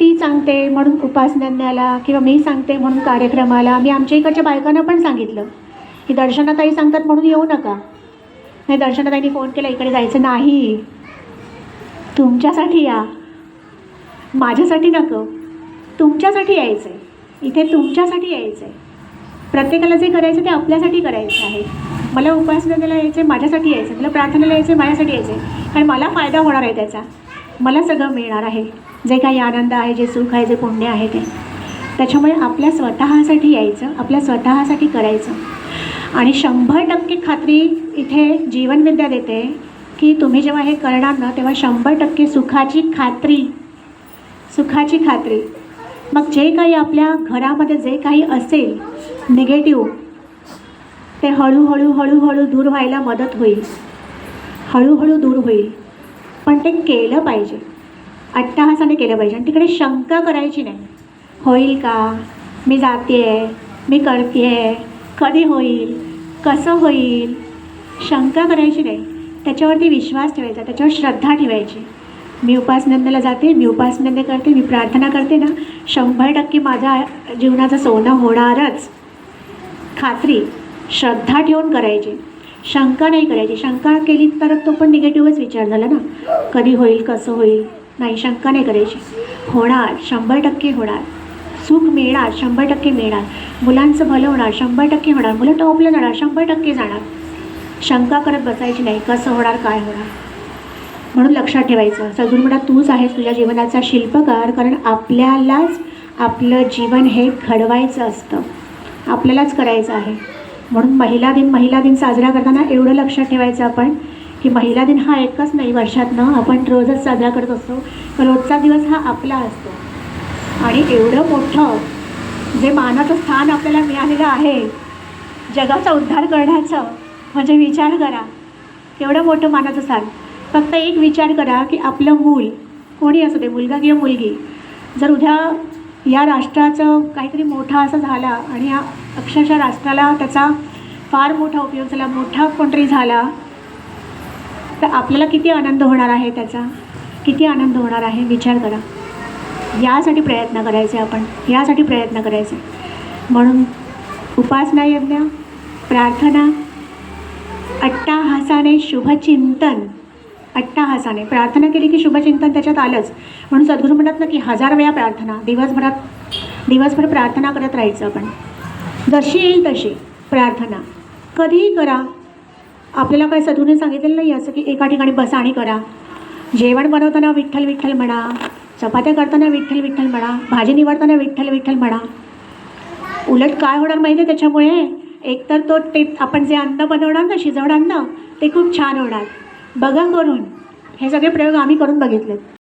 ती सांगते म्हणून उपासनाला किंवा मी सांगते म्हणून कार्यक्रमाला. मी आमच्या इकडच्या बायकांना पण सांगितलं. की दर्शनाताई सांगतात म्हणून येऊ नका. नाही दर्शनाताईंनी फोन केला इकडे जायचं नाही. तुमच्यासाठी या. माझ्यासाठी नको. तुमच्यासाठी यायचं आहे इथे तुमच्यासाठी यायचं आहे प्रत्येकाला जे करायचं ते आपल्यासाठी करायचं आहे. मला उपासनाला यायचं आहे माझ्यासाठी यायचं आहे मला प्रार्थनेला यायचं आहे माझ्यासाठी यायचं आहे कारण मला फायदा होणार आहे त्याचा. मला सगळं मिळणार आहे. जे काही आनंद आहे जे सुख आहे जे पुण्य आहे ते. त्याच्यामुळे आपल्या स्वतःसाठी यायचं आपल्या स्वतःसाठी करायचं. आणि शंभर टक्के खात्री इथे जीवनविद्या देते की तुम्ही जेव्हा हे करणार ना तेव्हा शंभर टक्के सुखाची खात्री सुखाची खात्री. मग जे काही आपल्या घरामध्ये जे काही असेल निगेटिव्ह ते हळूहळू हळूहळू दूर व्हायला मदत होईल. हळूहळू दूर होईल. पण ते केलं पाहिजे. अट्टाहासाने केलं पाहिजे. आणि तिकडे शंका करायची नाही. होईल का? मी जाते आहे मी करते आहे कधी होईल कसं होईल? शंका करायची नाही. त्याच्यावरती विश्वास ठेवायचा त्याच्यावर श्रद्धा ठेवायची. मी उपासनंदेला जाते मी उपासनंदे करते मी प्रार्थना करते ना शंभर टक्के माझ्या जीवनाचं सोनं होणारच. खात्री श्रद्धा ठेवून करायची. शंका नाही करायची. शंका केली तर तो पण निगेटिव्हच विचार झाला ना. कधी होईल कसं होईल? नाही शंका नाही करायची. होणार शंभर टक्के होणार. सुख मिळणार शंभर टक्के मिळणार. मुलांचं भलं होणार शंभर टक्के होणार. मुलं टॉपला जाणार शंभर टक्के जाणार. शंका करत बसायची नाही कसं होणार काय होणार? म्हणून लक्षात ठेवायचं. सजून म्हणा तूच आहेस तुझ्या जीवनाचा शिल्पकार कारण आपल्यालाच आपलं जीवन हे घडवायचं असतं. आपल्यालाच करायचं आहे. म्हणून महिला दिन महिला दिन साजरा करताना एवढं लक्षात ठेवायचं आपण की महिला दिन हा एकच नाही वर्षातनं आपण रोजच साजरा करत असतो. रोजचा दिवस हा आपला असतो. आणि एवढं मोठं जे मानाचं स्थान आपल्याला मिळालेलं आहे जगाचा उद्धार करण्याचं म्हणजे विचार करा. एवढं मोठं मानाचं स्थान. फक्त एक विचार करा की आपलं मूल कोणी असू दे मुलगा किंवा मुलगी जर उद्या या राष्ट्राचं काहीतरी मोठा असं झाला आणि या अक्षरशः राष्ट्राला त्याचा फार मोठा उपयोग झाला मोठा कोणतरी झाला तर आपल्याला किती आनंद होणार आहे त्याचा? किती आनंद होणार आहे? विचार करा. यासाठी प्रयत्न करायचे आपण. यासाठी प्रयत्न करायचे. म्हणून उपासना यज्ञ प्रार्थना अट्टाहासाने शुभचिंतन. अट्टाहासाने प्रार्थना केली की शुभचिंतन त्याच्यात आलंच. म्हणून सद्गुरू म्हणतात ना की हजार वेळा प्रार्थना दिवसभरात दिवसभर प्रार्थना करत राहायचं आपण. जशी येईल तशी प्रार्थना. कधीही करा. आपल्याला काय सद्गुरूने सांगितलेलं नाही असं की एका ठिकाणी बसा आणि करा. जेवण बनवताना विठ्ठल विठ्ठल म्हणा. चपात्या करताना विठ्ठल विठ्ठल म्हणा. भाजी निवडताना विठ्ठल विठ्ठल म्हणा. उलट काय होणार माहिती आहे त्याच्यामुळे? एकतर तो ते आपण जे अन्न बनवणार ना शिजवणार ना ते खूप छान होणार. बघा करून. हे सगळे प्रयोग आम्ही करून बघितलेत.